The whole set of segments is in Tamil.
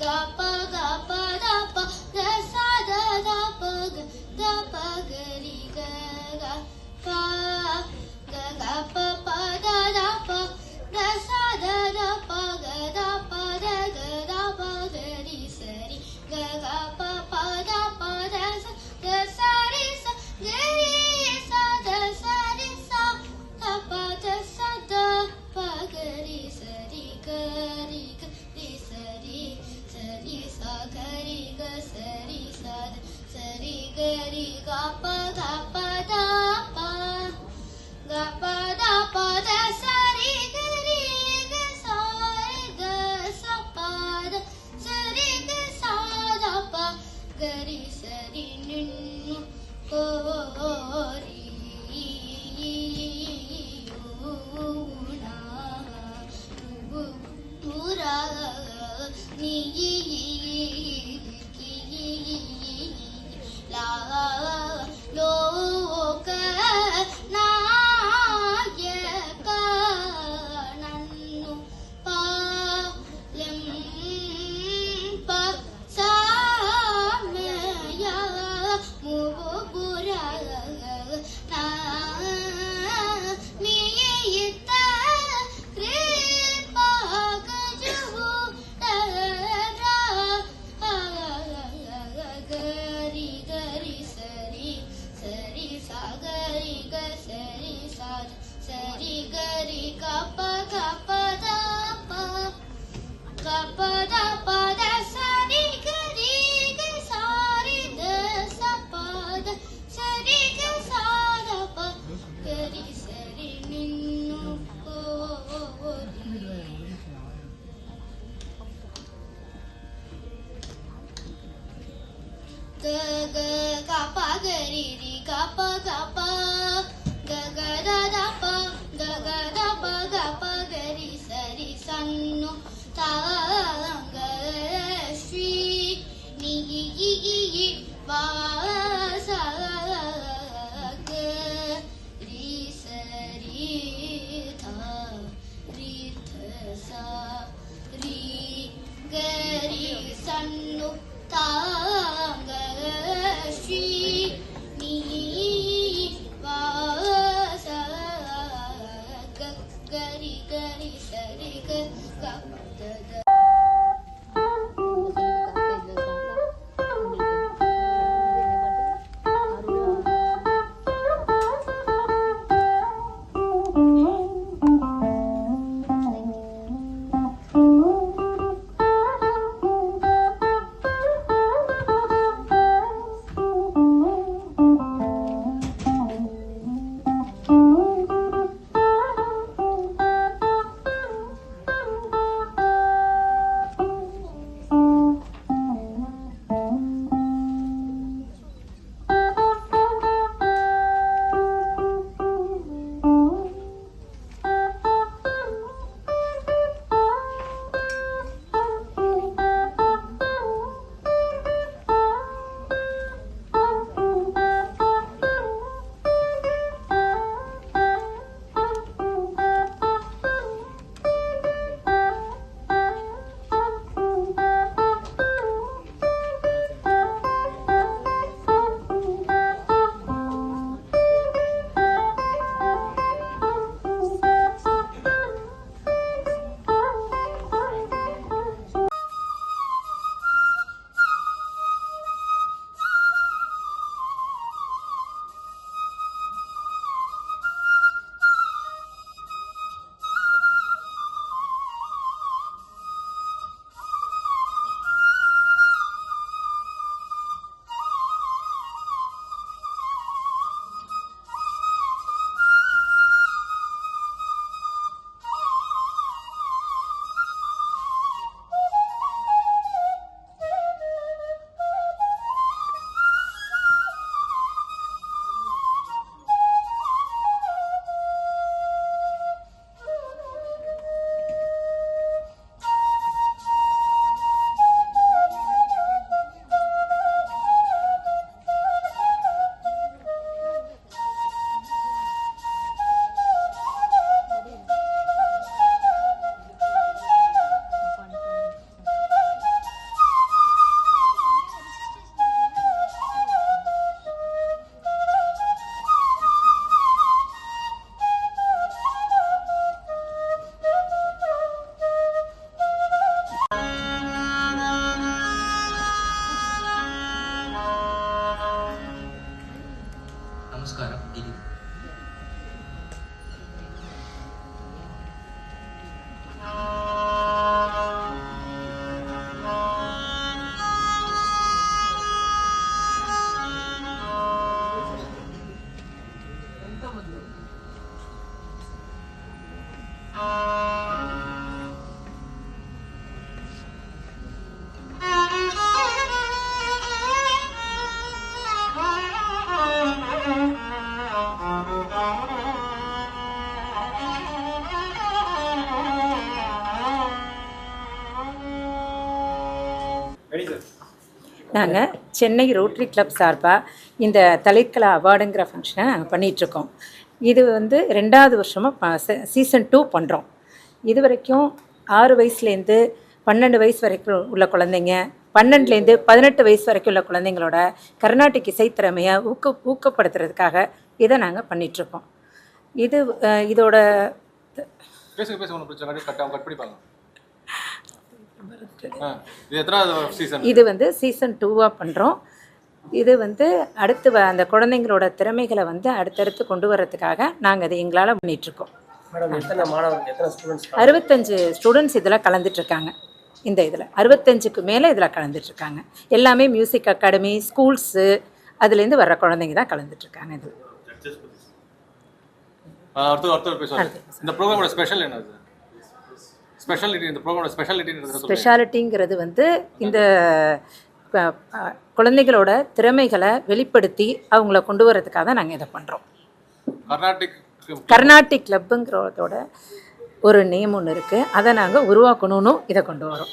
got a ga I got a. ga ga ga pa ga ri ri ga pa ga pa நாங்கள் சென்னை ரோட்டரி கிளப் சார்பாக இந்த தலைக்கலா அவார்டுங்கிற ஃபங்க்ஷனை நாங்கள் பண்ணிகிட்ருக்கோம் இது வந்து ரெண்டாவது வருஷமாக சீசன் டூ பண்ணுறோம் இது வரைக்கும் ஆறு வயசுலேருந்து பன்னெண்டு வயசு வரைக்கும் உள்ள குழந்தைங்க பன்னெண்டுலேருந்து பதினெட்டு வயசு வரைக்கும் உள்ள குழந்தைங்களோட கர்நாடிக் இசைத்திறமையை ஊக்க ஊக்கப்படுத்துறதுக்காக இதை நாங்கள் பண்ணிகிட்ருக்கோம் இது அஹ், இதோட இது எத்தனாவது சீசன் இது வந்து சீசன் டூவாக பண்ணுறோம் இது வந்து அடுத்து வ- அந்த குழந்தைங்களோட திறமைகளை வந்து அடுத்தடுத்து கொண்டு வர்றதுக்காக நாங்கள் அதை எங்களால் பண்ணிகிட்ருக்கோம் மேடம் எத்தனை மாணவர்கள் எத்தனை ஸ்டூடெண்ட்ஸ் அறுபத்தஞ்சு ஸ்டூடெண்ட்ஸ் இதில் கலந்துட்டுருக்காங்க இந்த இதில். அறுபத்தஞ்சுக்கு மேலே இதில் கலந்துட்டுருக்காங்க எல்லாமே மியூசிக் அகாடமி ஸ்கூல்ஸு அதுலேருந்து வர்ற குழந்தைங்க தான் கலந்துட்டுருக்காங்க இது அடுத்து அடுத்து பேசுவாங்க இந்த ப்ரோக்ராமோட ஸ்பெஷல் என்னது? ஸ்பெஷாலிட்டி இந்த ப்ரோக்ராமோட ஸ்பெஷாலிட்டி ஸ்பெஷாலிட்டிங்கிறது வந்து இந்த குழந்தைகளோட திறமைகளை வெளிப்படுத்தி அவங்கள கொண்டு வரதுக்காக தான் நாங்கள் இதை பண்ணுறோம் கர்நாடிக் கர்நாடிக் கிளப்புங்கிறதோட ஒரு நேம் ஒன்று இருக்குது அதை நாங்கள் உருவாக்கணும்னு இதை கொண்டு வரோம்.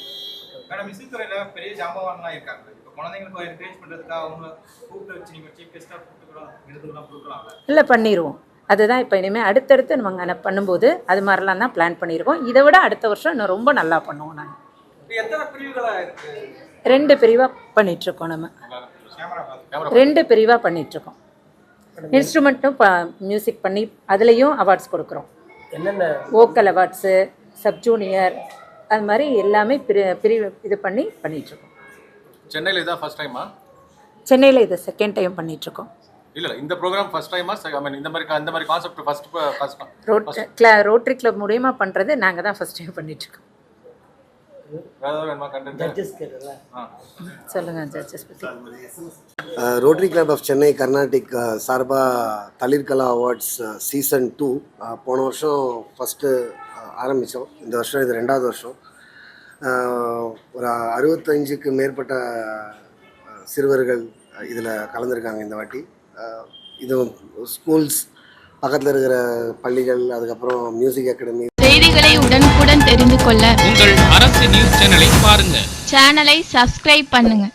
மேடம் இசைத்துறையில பெரிய ஜாம்பவான்லாம் இருக்காங்க. இப்போ குழந்தைங்களுக்கு என்கரேஜ் பண்றதுக்காக அவங்க கூப்பிட்டு வச்சு நீங்க சீஃப் கெஸ்டா கூப்பிட்டு கூட விருதுலாம் கொடுக்கலாம்ல இல்லை பண்ணிடுவோம் அதுதான் இப்போ இனிமேல் அடுத்தடுத்து நம்ம அங்கே பண்ணும்போது அது மாதிரிலாம் தான் பிளான் பண்ணியிருக்கோம். இதை விட அடுத்த வருஷம் இன்னும் ரொம்ப நல்லா பண்ணுவோம் நாங்கள் ரெண்டு பிரிவாக பண்ணிகிட்ருக்கோம் நம்ம. ரெண்டு பிரிவாக பண்ணிகிட்ருக்கோம் இன்ஸ்ட்ருமெண்ட்டும் ப மியூசிக் பண்ணி அதுலேயும் அவார்ட்ஸ் கொடுக்குறோம். என்னென்ன? வோக்கல் அவார்ட்ஸு சப் ஜூனியர் அது மாதிரி எல்லாமே பிரி பிரிவு இது பண்ணி பண்ணிகிட்ருக்கோம் சென்னையில் இதான் ஃபர்ஸ்ட் டைமா சென்னையில் இது செகண்ட் டைம் பண்ணிகிட்ருக்கோம் இல்ல இல்ல. இந்த ப்ரோக்ராம் ஃபர்ஸ்ட் டைமா ஐ மீன் இந்த மாதிரி இந்த மாதிரி கான்செப்ட் ஃபர்ஸ்ட் ஃபர்ஸ்ட் ரோட் கிளா ரோட்டரி கிளப் மூலியமா பண்ணுறது நாங்கள் தான் ஃபஸ்ட் டைம் ஏதாவது வேணுமா content judges rotary club of Chennai Carnatic சார்பாக தளிர்கலா அவார்ட்ஸ் சீசன் டூ போன வருஷம் ஃபஸ்ட்டு ஆரம்பித்தோம் இந்த வருஷம் இது ரெண்டாவது வருஷம். ஒரு அறுபத்தஞ்சுக்கு மேற்பட்ட சிறுவர்கள் இதில் கலந்துருக்காங்க இந்த வாட்டி. இது ஸ்கூல்ஸ் பக்கத்தில் இருக்கிற பள்ளிகள் அதுக்கப்புறம் மியூசிக் அகாடமி செய்திகளை உடனுக்குடன் தெரிந்து கொள்ள உங்கள் அரசு நியூஸ் சேனலை பாருங்க. சேனலை சப்ஸ்கிரைப் பண்ணுங்க.